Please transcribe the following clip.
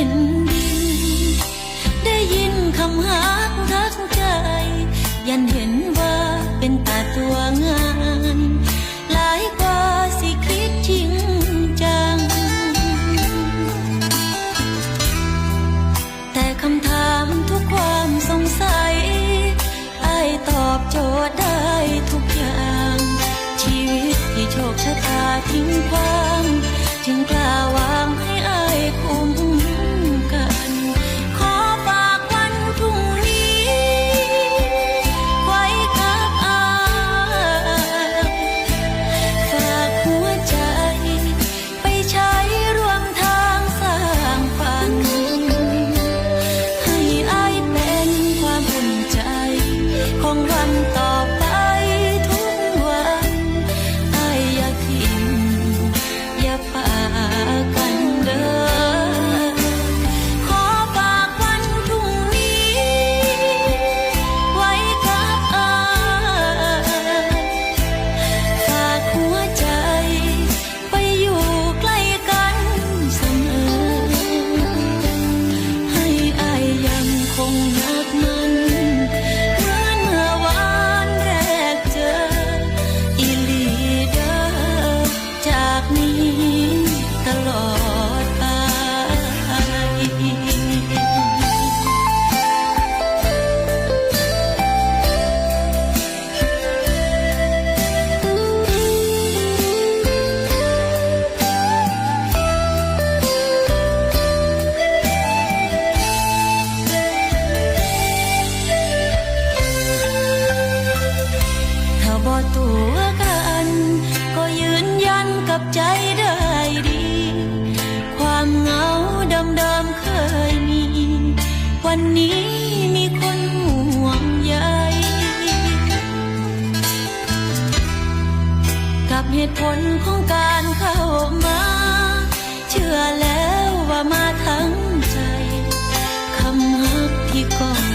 ินดิน ได้ยินคำหักทักใจ ยันเห็นว่าเป็นตาตัวงาน หลายกว่าสิคิดจริงจัง แต่คำถามทุกความสงสัยไอ้ตอบโจทย์ได้ทุกอย่าง ชีวิตที่โชคชะตาทิ้งความจึงกล้าวาง ตัวกัน ก็ยืนยันกับใจได้ดี ความเหงาดำเดิมเคยมี วันนี้มีคนห่วงใยกับเหตุผลของการเข้ามา เชื่อแล้วว่ามาทั้งใจคำฮักที่ก่อน